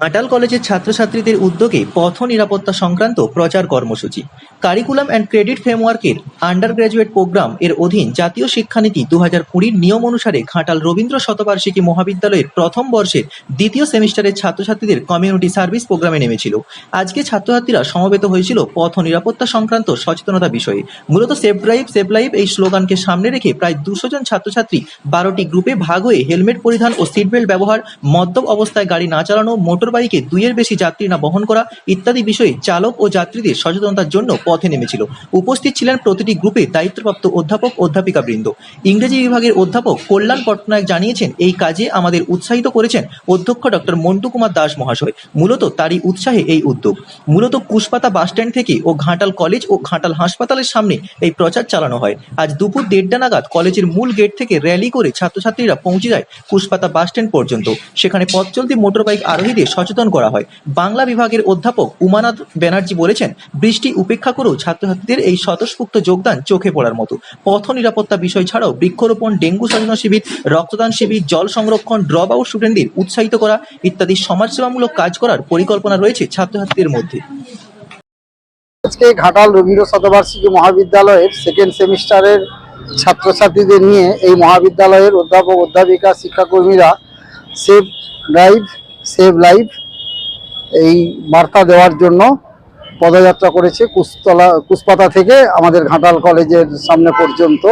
ঘাটাল কলেজের ছাত্রছাত্রীদের উদ্যোগে পথ নিরাপত্তা সংক্রান্ত প্রচার কর্মসূচি। কারিকুলাম অ্যান্ড ক্রেডিট ফ্রেমওয়ার্কের আন্ডার গ্র্যাজুয়েট প্রোগ্রাম এর অধীন জাতীয় শিক্ষানীতি দু হাজার কুড়ির নিয়ম অনুসারে ঘাটাল রবীন্দ্র শতবার্ষিকী মহাবিদ্যালয়ের প্রথম বর্ষের দ্বিতীয় সেমিস্টারের ছাত্রছাত্রীদের কমিউনিটি সার্ভিস প্রোগ্রামে নেমেছিল। আজকে ছাত্রছাত্রীরা সমবেত হয়েছিল পথ নিরাপত্তা সংক্রান্ত সচেতনতা বিষয়ে। মূলত সেফ ড্রাইভ সেফ লাইফ এই স্লোগানকে সামনে রেখে প্রায় দুশো জন ছাত্রছাত্রী বারোটি গ্রুপে ভাগ হয়ে হেলমেট পরিধান ও সিট বেল্ট ব্যবহার, মদ্যপ অবস্থায় গাড়ি না চালানো, মোটর বাইকে দুইয়ের বেশি যাত্রী না বহন করা ইত্যাদি বিষয়ে চালক ও যাত্রীদের সচেতনতার জন্য পথে নেমেছিল। উপস্থিত ছিলেন প্রতিটি গ্রুপে দায়িত্বপ্রাপ্ত অধ্যাপক অধ্যাপিকা বৃন্দ ইংরেজি বিভাগের অধ্যাপক কল্যাণ পটনায়ক জানিয়েছেন, এই কাজে আমাদের উৎসাহিত করেছেন অধ্যক্ষ ডক্টর মন্টু কুমার দাস মহাশয়। মূলত তারই উৎসাহে এই উদ্যোগ। মূলত কুশপাতা বাসস্ট্যান্ড থেকে ও ঘাটাল কলেজ ও ঘাটাল হাসপাতালের সামনে এই প্রচার চালানো হয়। আজ দুপুর দেড়টা নাগাদ কলেজের মূল গেট থেকে র্যালি করে ছাত্রছাত্রীরা পৌঁছে যায় কুশপাতা বাসস্ট্যান্ড পর্যন্ত। সেখানে পথ চলতি মোটরবাইক আরোহীদের সচেতন করা হয়। বাংলা বিভাগের অধ্যাপক উমানাথ ব্যানার্জি বলেছেন, বৃষ্টি উপেক্ষা করেও ছাত্রছাত্রীদের এই স্বতঃস্ফূর্ত যোগদান চোখে পড়ার মতো। পথ নিরাপত্তা বিষয় ছাড়াও বৃক্ষরোপণ, ডেঙ্গু সচেতন শিবির, রক্তদান শিবির, জল সংরক্ষণ, ড্রপ আউট স্টুডেন্টদের উৎসাহিত করা ইত্যাদি সমাজসেবামূলক কাজ করার পরিকল্পনা রয়েছে ছাত্রছাত্রীদের মধ্যে। আজকে ঘাটাল রবীন্দ্র শতবার্ষিকী মহাবিদ্যালয়ের সেকেন্ড সেমিস্টারের ছাত্রছাত্রীদের নিয়ে এই মহাবিদ্যালয়ের অধ্যাপক, অধ্যাপিকা, শিক্ষাকর্মীরা সেভ ড্রাইভ সেভ লাইফ এই বার্তা দেওয়ার জন্য পদযাত্রা করেছে কুশতলা কুসপাতা থেকে আমাদের ঘাটাল কলেজের সামনে পর্যন্ত।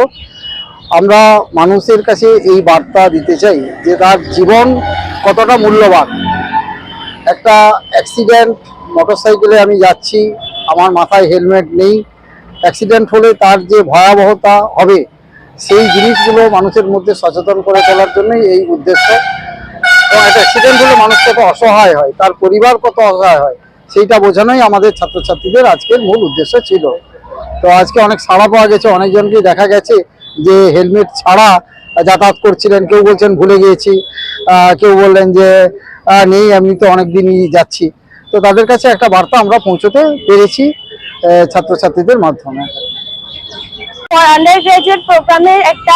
আমরা মানুষের কাছে এই বার্তা দিতে চাই যে তার জীবন কতটা মূল্যবান। একটা অ্যাক্সিডেন্ট মোটরসাইকেলে আমি যাচ্ছি, আমার মাথায় হেলমেট নেই। অ্যাক্সিডেন্ট হলে তার যে ভয়াবহতা হবে, সেই জিনিসগুলো মানুষের মধ্যে সচেতন করে তোলার জন্যই এই উদ্দেশ্য। এবং একটা অ্যাক্সিডেন্ট হলে মানুষ কত অসহায় হয়, তার পরিবার কত অসহায় হয়, সেইটা বোঝানোই আমাদের ছাত্রছাত্রীদের আজকের মূল উদ্দেশ্য ছিল। তো আজকে অনেক সাড়া পাওয়া গেছে অনেকজনকে দেখা গেছে যে হেলমেট ছাড়া যাতায়াত করছিলেন, কেউ বলছেন ভুলে গিয়েছি কেউ বললেন যে নেই, আমি তো অনেক দিনই যাচ্ছি। তো তাদের কাছে একটা বার্তা আমরা পৌঁছতে পেরেছি ছাত্রছাত্রীদের মাধ্যমে। ফর আন্ডার গ্রাজুয়েট প্রোগ্রামের একটা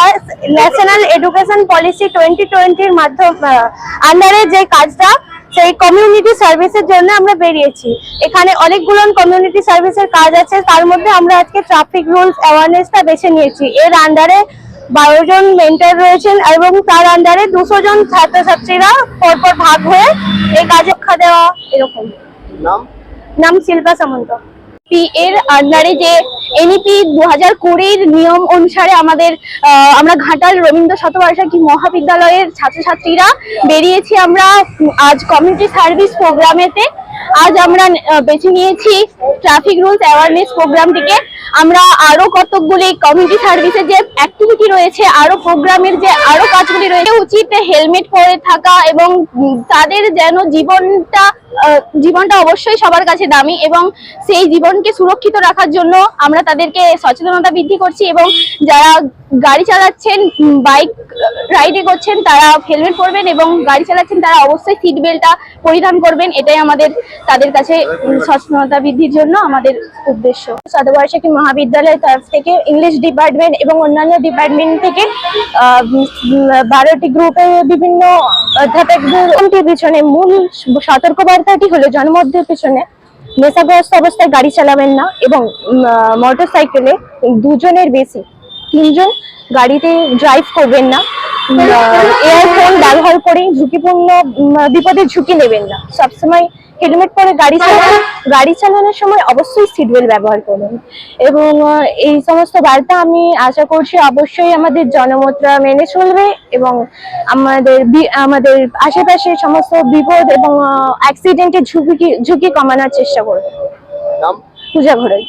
ন্যাশনাল এডুকেশন পলিসি টোয়েন্টি টোয়েন্টির মাধ্যম আন্ডারে যে কাজটা সেই কমিউনিটি সার্ভিসের জন্য আমরা বেরিয়েছি। এখানে অনেকগুলো কমিউনিটি সার্ভিসের কাজ আছে তার মধ্যে আমরা আজকে ট্রাফিক রুলস অ্যাওয়ারনেসটা বেছে নিয়েছি। এর আন্ডারে বারো জন মেন্টার রয়েছেন এবং তার আন্ডারে দুশো জন ছাত্রছাত্রীরা পরপর ভাগ হয়ে এই কাজে দেওয়া এরকম। নাম? নাম শিল্পা সামন্ত। পি এর আন্ডারে যে এনইপি দু হাজার কুড়ির নিয়ম অনুসারে আমাদের আমরা ঘাটাল রবীন্দ্র শতবার্ষিকী মহাবিদ্যালয়ের ছাত্রছাত্রীরা বেরিয়েছি আমরা আজ কমিউনিটি সার্ভিস প্রোগ্রামেতে আজ আমরা বেছে নিয়েছি ট্রাফিক রুলস অ্যাওয়ারনেস প্রোগ্রামটিকে আমরা আরও কতকগুলি কমিউনিটি সার্ভিসের যে অ্যাক্টিভিটি রয়েছে আরও প্রোগ্রামের যে আরও কাজগুলি রয়েছে, উচিত হেলমেট পরে থাকা এবং তাদের যেন জীবনটা জীবনটা অবশ্যই সবার কাছে দামি এবং সেই জীবনকে সুরক্ষিত রাখার জন্য আমরা তাদেরকে সচেতনতা বৃদ্ধি করছি এবং যারা গাড়ি চালাচ্ছেন বাইক রাইডে করছেন, তারা হেলমেট পরবেন এবং গাড়ি চালাচ্ছেন, তারা অবশ্যই সিট বেল্টটা পরিধান করবেন। এটাই আমাদের, তাদের কাছে সচেতনতা বৃদ্ধির জন্য আমাদের উদ্দেশ্য। শতবার্ষিকী মহাবিদ্যালয়ের তরফ থেকে ইংলিশ ডিপার্টমেন্ট এবং অন্যান্য ডিপার্টমেন্ট থেকে বারোটি গ্রুপের বিভিন্ন অধ্যাপকদের পিছনে মূল সতর্কবার্তাটি হলো জন্মদিনের পিছনে নেশাগ্রস্ত অবস্থায় গাড়ি চালাবেন না এবং মোটর সাইকেলে দুজনের বেশি তিনজন গাড়িতে ড্রাইভ করবেন না। এয়ারফোন ব্যবহার করে ঝুঁকিপূর্ণ বিপদের ঝুঁকি নেবেন না। সবসময় হেলমেট পরে গাড়ি চালান গাড়ি চালানোর সময় অবশ্যই সিট বেল্ট ব্যবহার করুন। এবং এই সমস্ত বার্তা আমি আশা করছি অবশ্যই আমাদের জনমতরা মেনে চলবে এবং আমাদের আমাদের আশেপাশে সমস্ত বিপদ এবং অ্যাক্সিডেন্টের ঝুঁকি ঝুঁকি কমানোর চেষ্টা করবে। পূজা ঘরোই